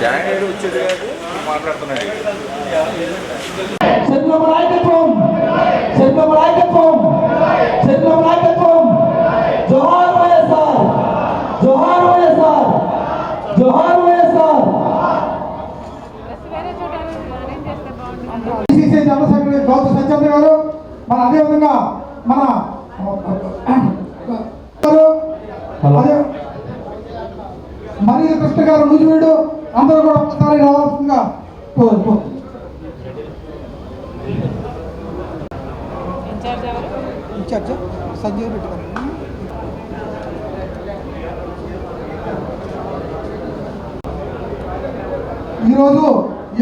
Join వచ్చేది కాదు మాట్లాడుతున్నాడు చంద్రబాబు నాయకత్వం? చంద్రబాబు నాయకత్వం? చంద్రబాబు నాయకత్వం? జోహార్ వైఎస్ఆర్ జోహార్ వైఎస్ఆర్ జోహార్ YSR. PCC general secretary Gautam Satyendra గారు మన అదేవిధంగా మన అదే మరి కృష్ణ గారు నూజివీడు అందరూ కూడా ఒకసారి రావాల్సిందిగా కోరుకో ఇన్ఛార్జ్ సంజయ్ రెడ్డి గారు. ఈరోజు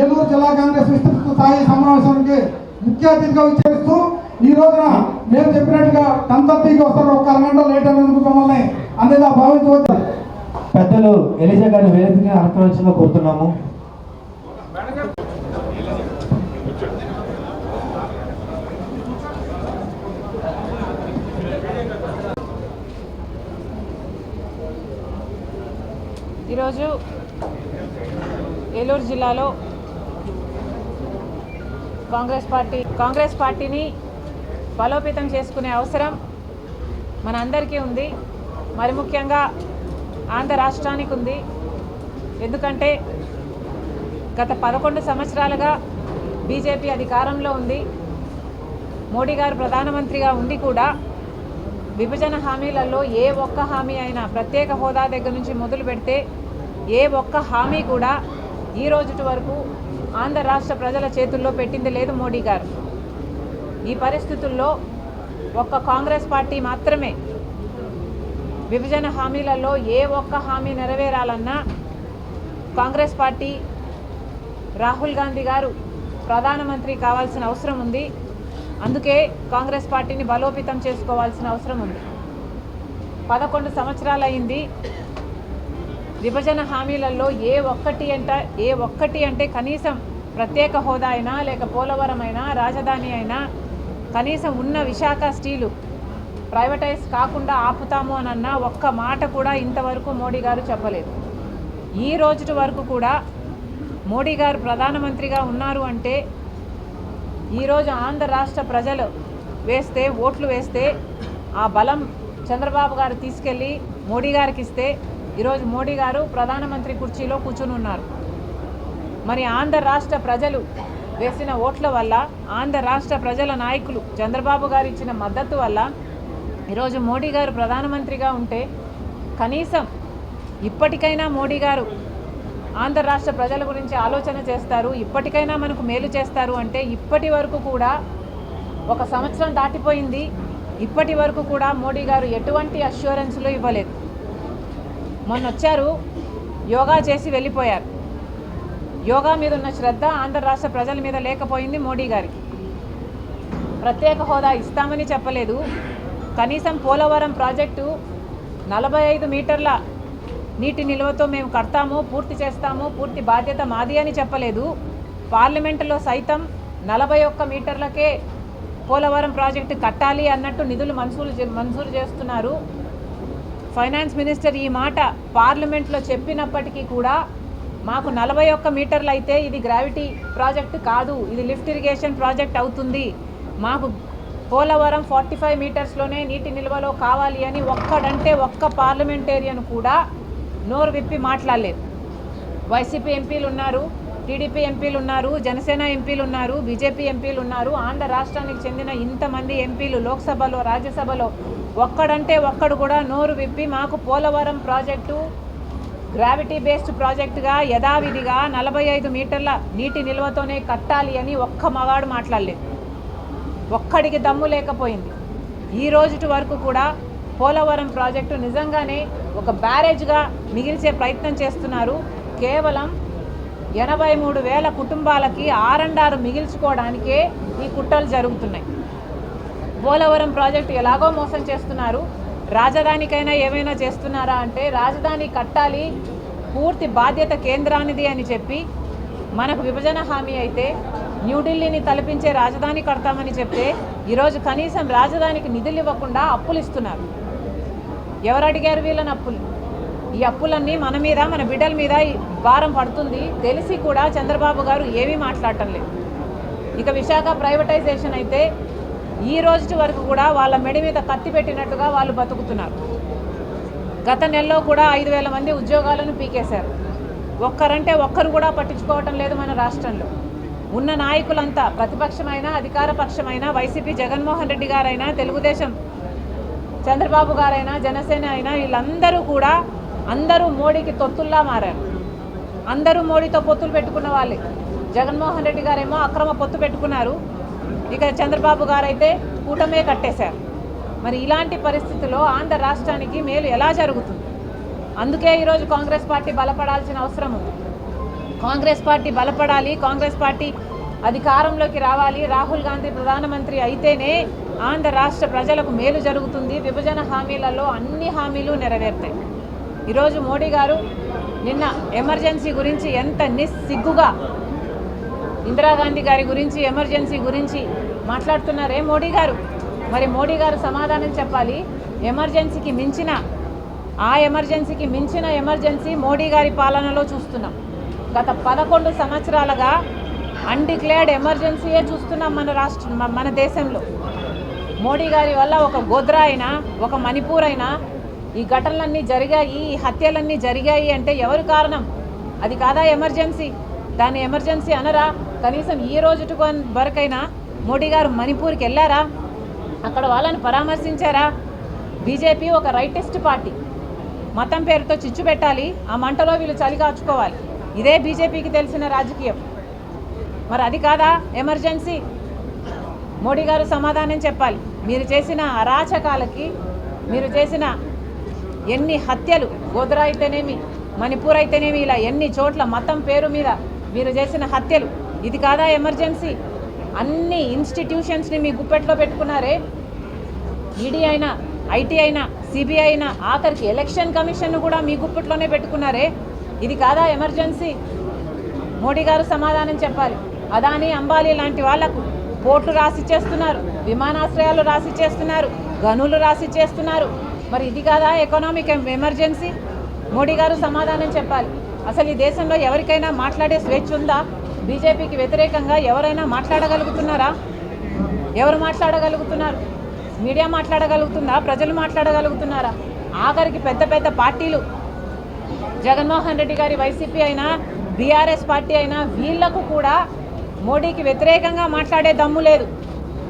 ఏలూరు జిల్లా కాంగ్రెస్ విస్తృత స్థాయి సమావేశానికి ముఖ్య అతిథిగా విచ్చేస్తూ ఈ రోజున మేము చెప్పినట్టుగా టెన్ థర్టీకి వస్తారు ఒక అరగంట లేట్ అయినందుకు మమ్మల్ని అనేది భావించవచ్చు పెద్దలు ఎలిజా గారి వేదికగా అనుకరించలో కోరుతున్నాము? ఈరోజు ఏలూరు జిల్లాలో కాంగ్రెస్ పార్టీ కాంగ్రెస్ పార్టీని బలోపేతం చేసుకునే అవసరం మన అందరికీ ఉంది. మరి ముఖ్యంగా ఆంధ్ర రాష్ట్రానికి ఉంది. ఎందుకంటే గత పదకొండు సంవత్సరాలుగా బీజేపీ అధికారంలో ఉంది. మోడీ గారు ప్రధానమంత్రిగా ఉండి కూడా విభజన హామీలలో ఏ ఒక్క హామీ అయినా ప్రత్యేక హోదా దగ్గర నుంచి మొదలు పెడితే ఏ ఒక్క హామీ కూడా ఈ రోజుటి వరకు ఆంధ్ర రాష్ట్ర ప్రజల చేతుల్లో పెట్టింది లేదు మోడీ గారు. ఈ పరిస్థితుల్లో ఒక్క కాంగ్రెస్ పార్టీ మాత్రమే విభజన హామీలలో ఏ ఒక్క హామీ నెరవేరాలన్నా కాంగ్రెస్ పార్టీ రాహుల్ గాంధీ గారు ప్రధానమంత్రి కావాల్సిన అవసరం ఉంది. అందుకే కాంగ్రెస్ పార్టీని బలోపేతం చేసుకోవాల్సిన అవసరం ఉంది. పదకొండు సంవత్సరాలు అయింది విభజన హామీలలో ఏ ఒక్కటి అంట ఏ ఒక్కటి అంటే కనీసం ప్రత్యేక హోదా అయినా లేక పోలవరం అయినా రాజధాని అయినా కనీసం ఉన్న విశాఖ స్టీలు ప్రైవేటైజ్ కాకుండా ఆపుతాము అని అన్న ఒక్క మాట కూడా ఇంతవరకు మోడీ గారు చెప్పలేదు. ఈ రోజుటి వరకు కూడా మోడీ గారు ప్రధానమంత్రిగా ఉన్నారు అంటే ఈరోజు ఆంధ్ర రాష్ట్ర ప్రజలు వేస్తే ఓట్లు వేస్తే ఆ బలం చంద్రబాబు గారు తీసుకెళ్ళి మోడీ గారికి ఇస్తే ఈరోజు మోడీ గారు ప్రధానమంత్రి కుర్చీలో కూర్చుని ఉన్నారు. మరి ఆంధ్ర రాష్ట్ర ప్రజలు వేసిన ఓట్ల వల్ల ఆంధ్ర రాష్ట్ర ప్రజల నాయకులు చంద్రబాబు గారు ఇచ్చిన మద్దతు వల్ల ఈరోజు మోడీ గారు ప్రధానమంత్రిగా ఉంటే కనీసం ఇప్పటికైనా మోడీ గారు ఆంధ్ర రాష్ట్ర ప్రజల గురించి ఆలోచన చేస్తారు ఇప్పటికైనా మనకు మేలు చేస్తారు అంటే ఇప్పటి వరకు కూడా ఒక సంవత్సరం దాటిపోయింది. ఇప్పటి వరకు కూడా మోడీ గారు ఎటువంటి అష్యూరెన్స్లు ఇవ్వలేదు. మొన్న వచ్చారు యోగా చేసి వెళ్ళిపోయారు. యోగా మీద ఉన్న శ్రద్ధ ఆంధ్ర రాష్ట్ర ప్రజల మీద లేకపోయింది మోడీ గారికి. ప్రత్యేక హోదా ఇస్తామని చెప్పలేదు. కనీసం పోలవరం ప్రాజెక్టు నలభై ఐదు మీటర్ల నీటి నిల్వతో మేము కడతాము పూర్తి చేస్తాము పూర్తి బాధ్యత మాది అని చెప్పలేదు. పార్లమెంటులో సైతం నలభై ఒక్క మీటర్లకే పోలవరం ప్రాజెక్టు కట్టాలి అన్నట్టు నిధులు మంజూరు చే- మంజూరు చేస్తున్నారు. ఫైనాన్స్ మినిస్టర్ ఈ మాట పార్లమెంట్లో చెప్పినప్పటికీ కూడా మాకు నలభై ఒక్క మీటర్లు అయితే ఇది గ్రావిటీ ప్రాజెక్ట్ కాదు ఇది లిఫ్ట్ ఇరిగేషన్ ప్రాజెక్ట్ అవుతుంది. మాకు పోలవరం ఫార్టీ ఫైవ్ మీటర్స్లోనే నీటి నిల్వలో కావాలి అని ఒక్కడంటే ఒక్క పార్లమెంటేరియన్ కూడా నోరు విప్పి మాట్లాడలేదు. వైసీపీ ఎంపీలు ఉన్నారు టీడీపీ ఎంపీలు ఉన్నారు జనసేన ఎంపీలు ఉన్నారు బీజేపీ ఎంపీలు ఉన్నారు ఆంధ్ర రాష్ట్రానికి చెందిన ఇంతమంది ఎంపీలు లోక్సభలో రాజ్యసభలో ఒక్కడంటే ఒక్కడు కూడా నోరు విప్పి మాకు పోలవరం ప్రాజెక్టు గ్రావిటీ బేస్డ్ ప్రాజెక్టుగా యథావిధిగా నలభై ఐదు మీటర్ల నీటి నిల్వతోనే కట్టాలి అని ఒక్క మగాడు మాట్లాడలేదు. ఒక్కడికి దమ్ము లేకపోయింది. ఈ రోజుటి వరకు కూడా పోలవరం ప్రాజెక్టు నిజంగానే ఒక బ్యారేజ్గా మిగిల్చే ప్రయత్నం చేస్తున్నారు. కేవలం ఎనభై మూడు వేల కుటుంబాలకి ఆరండారు మిగిల్చుకోవడానికే ఈ కుట్రలు జరుగుతున్నాయి. పోలవరం ప్రాజెక్టు ఎలాగో మోసం చేస్తున్నారు. రాజధానికైనా ఏమైనా చేస్తున్నారా అంటే రాజధాని కట్టాలి పూర్తి బాధ్యత కేంద్రానిది అని చెప్పి మనకు విభజన హామీ అయితే న్యూఢిల్లీని తలపించే రాజధాని కడతామని చెప్తే ఈరోజు కనీసం రాజధానికి నిధులు ఇవ్వకుండా అప్పులు ఇస్తున్నారు. ఎవరు అడిగారు వీళ్ళని అప్పులు? ఈ అప్పులన్నీ మన మీద మన బిడ్డల మీద భారం పడుతుంది. తెలిసి కూడా చంద్రబాబు గారు ఏమీ మాట్లాడటం లేదు. ఇక విశాఖ ప్రైవేటైజేషన్ అయితే ఈ రోజు వరకు కూడా వాళ్ళ మెడి మీద కత్తి పెట్టినట్టుగా వాళ్ళు బతుకుతున్నారు. గత నెలలో కూడా ఐదు వేల మంది ఉద్యోగాలను పీకేశారు. ఒక్కరంటే ఒక్కరు కూడా పట్టించుకోవటం లేదు మన రాష్ట్రంలో. ఉన్న నాయకులంతా ప్రతిపక్షమైన అధికార పక్షమైన వైసీపీ జగన్మోహన్ రెడ్డి గారైనా తెలుగుదేశం చంద్రబాబు గారైనా జనసేన అయినా వీళ్ళందరూ కూడా అందరూ మోడీకి తొత్తుల్లా మారారు. అందరూ మోడీతో పొత్తులు పెట్టుకున్న వాళ్ళే. జగన్మోహన్ రెడ్డి గారేమో అక్రమ పొత్తు పెట్టుకున్నారు. ఇక చంద్రబాబు గారైతే కూటమే కట్టేశారు. మరి ఇలాంటి పరిస్థితుల్లో ఆంధ్ర రాష్ట్రానికి మేలు ఎలా జరుగుతుంది? అందుకే ఈరోజు కాంగ్రెస్ పార్టీ బలపడాల్సిన అవసరం ఉంది. కాంగ్రెస్ పార్టీ బలపడాలి కాంగ్రెస్ పార్టీ అధికారంలోకి రావాలి. రాహుల్ గాంధీ ప్రధానమంత్రి అయితేనే ఆంధ్ర రాష్ట్ర ప్రజలకు మేలు జరుగుతుంది. విభజన హామీలలో అన్ని హామీలు నెరవేరుతాయి. ఈరోజు మోడీ గారు నిన్న ఎమర్జెన్సీ గురించి ఎంత నిస్సిగ్గుగా ఇందిరాగాంధీ గారి గురించి ఎమర్జెన్సీ గురించి మాట్లాడుతున్నారే మోడీ గారు? మరి మోడీ గారు సమాధానం చెప్పాలి. ఎమర్జెన్సీకి మించిన ఆ ఎమర్జెన్సీకి మించిన ఎమర్జెన్సీ మోడీ గారి పాలనలో చూస్తున్నాం. గత పదకొండు సంవత్సరాలుగా అన్డిక్లేర్డ్ ఎమర్జెన్సీయే చూస్తున్నాం మన రాష్ట్ర మన దేశంలో. మోడీ గారి వల్ల ఒక గోద్రా అయినా ఒక మణిపూర్ అయినా ఈ ఘటనలన్నీ జరిగాయి ఈ హత్యలన్నీ జరిగాయి అంటే ఎవరు కారణం? అది కాదా ఎమర్జెన్సీ దాన్ని ఎమర్జెన్సీ అనరా? కనీసం ఈ రోజు వరకైనా మోడీ గారు మణిపూర్కి వెళ్ళారా? అక్కడ వాళ్ళని పరామర్శించారా? బీజేపీ ఒక రైటెస్ట్ పార్టీ. మతం పేరుతో చిచ్చు పెట్టాలి ఆ మంటలో వీళ్ళు చలి కాచుకోవాలి. ఇదే బీజేపీకి తెలిసిన రాజకీయం. మరి అది కాదా? ఎమర్జెన్సీ. మోడీ గారు సమాధానం చెప్పాలి. మీరు చేసిన అరాచకాలకి మీరు చేసిన ఎన్ని హత్యలు గోద్రా అయితేనేమి మణిపూర్ అయితేనేమి ఇలా ఎన్ని చోట్ల మతం పేరు మీద మీరు చేసిన హత్యలు ఇది కాదా ఎమర్జెన్సీ? అన్ని ఇన్స్టిట్యూషన్స్ని మీ గుప్పెట్లో పెట్టుకున్నారే. ఈడీ అయినా ఐటీ అయినా సిబిఐ అయినా ఆఖరికి ఎలక్షన్ కమిషన్ కూడా మీ గుప్పెట్లోనే పెట్టుకున్నారే. ఇది కాదా ఎమర్జెన్సీ? మోడీ గారు సమాధానం చెప్పాలి. అదాని అంబాలి లాంటి వాళ్ళకు పోర్ట్లు రాసి చేస్తున్నారు విమానాశ్రయాలు రాసి చేస్తున్నారు గనులు రాసి చేస్తున్నారు. మరి ఇది కాదా ఎకనామిక్ ఎమర్జెన్సీ మోడీ గారు సమాధానం చెప్పాలి. అసలు ఈ దేశంలో ఎవరికైనా మాట్లాడే స్వేచ్ఛ ఉందా? బీజేపీకి వ్యతిరేకంగా ఎవరైనా మాట్లాడగలుగుతున్నారా? ఎవరు మాట్లాడగలుగుతున్నారు? మీడియా మాట్లాడగలుగుతుందా? ప్రజలు మాట్లాడగలుగుతున్నారా? ఆఖరికి పెద్ద పెద్ద పార్టీలు జగన్మోహన్ రెడ్డి గారి వైసీపీ అయినా బీఆర్ఎస్ పార్టీ అయినా వీళ్ళకు కూడా మోడీకి వ్యతిరేకంగా మాట్లాడే దమ్ము లేదు.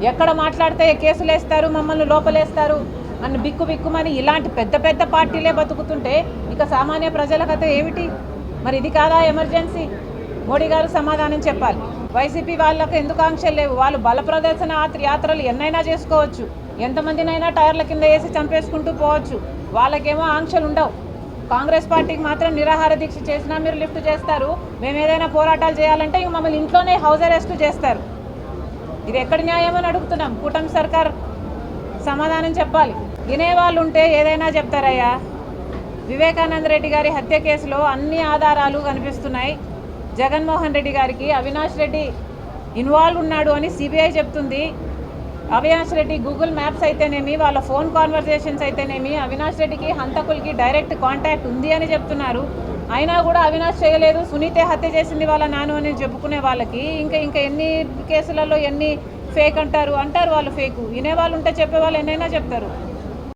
ఎక్కడ మాట్లాడితే కేసులు వేస్తారు మమ్మల్ని లోపలేస్తారు అని బిక్కు బిక్కుమని ఇలాంటి పెద్ద పెద్ద పార్టీలే బతుకుతుంటే ఇక సామాన్య ప్రజల కథ ఏమిటి? మరి ఇది కాదా ఎమర్జెన్సీ? మోడీ గారు సమాధానం చెప్పాలి. వైసీపీ వాళ్ళకు ఎందుకు ఆంక్షలు లేవు? వాళ్ళు బల ప్రదర్శన యాత్రలు ఎన్నైనా చేసుకోవచ్చు. ఎంతమందినైనా టైర్ల కింద వేసి చంపేసుకుంటూ పోవచ్చు. వాళ్ళకేమో ఆంక్షలు ఉండవు కాంగ్రెస్ పార్టీకి మాత్రం నిరాహార దీక్ష చేసినా మీరు లిఫ్ట్ చేస్తారు. మేము ఏదైనా పోరాటాలు చేయాలంటే ఇంక మమ్మల్ని ఇంట్లోనే హౌస్ అరెస్ట్ చేస్తారు. ఇది ఎక్కడ న్యాయమని అని అడుగుతున్నాం? కూటమి సర్కార్ సమాధానం చెప్పాలి. వినేవాళ్ళు ఉంటే ఏదైనా చెప్తారయ్యా. వివేకానంద రెడ్డి గారి హత్య కేసులో అన్ని ఆధారాలు కనిపిస్తున్నాయి. జగన్మోహన్ రెడ్డి గారికి అవినాష్ రెడ్డి ఇన్వాల్వ్ ఉన్నాడు అని సిబిఐ చెప్తుంది. అవినాష్ రెడ్డి గూగుల్ మ్యాప్స్ అయితేనేమి వాళ్ళ ఫోన్ కాన్వర్జేషన్స్ అయితేనేమి అవినాష్ రెడ్డికి హంతకులకి డైరెక్ట్ కాంటాక్ట్ ఉంది అని చెప్తున్నారు. అయినా కూడా అవినాష్ చేయలేదు. సునీతే హత్య చేసింది వాళ్ళ నాను అని చెప్పుకునే వాళ్ళకి. ఇంకా ఇంకా ఎన్ని కేసులలో ఎన్ని ఫేక్ అంటారు? అంటారు వాళ్ళు ఫేకు వినేవాళ్ళు ఉంటే చెప్పేవాళ్ళు ఎన్నైనా చెప్తారు.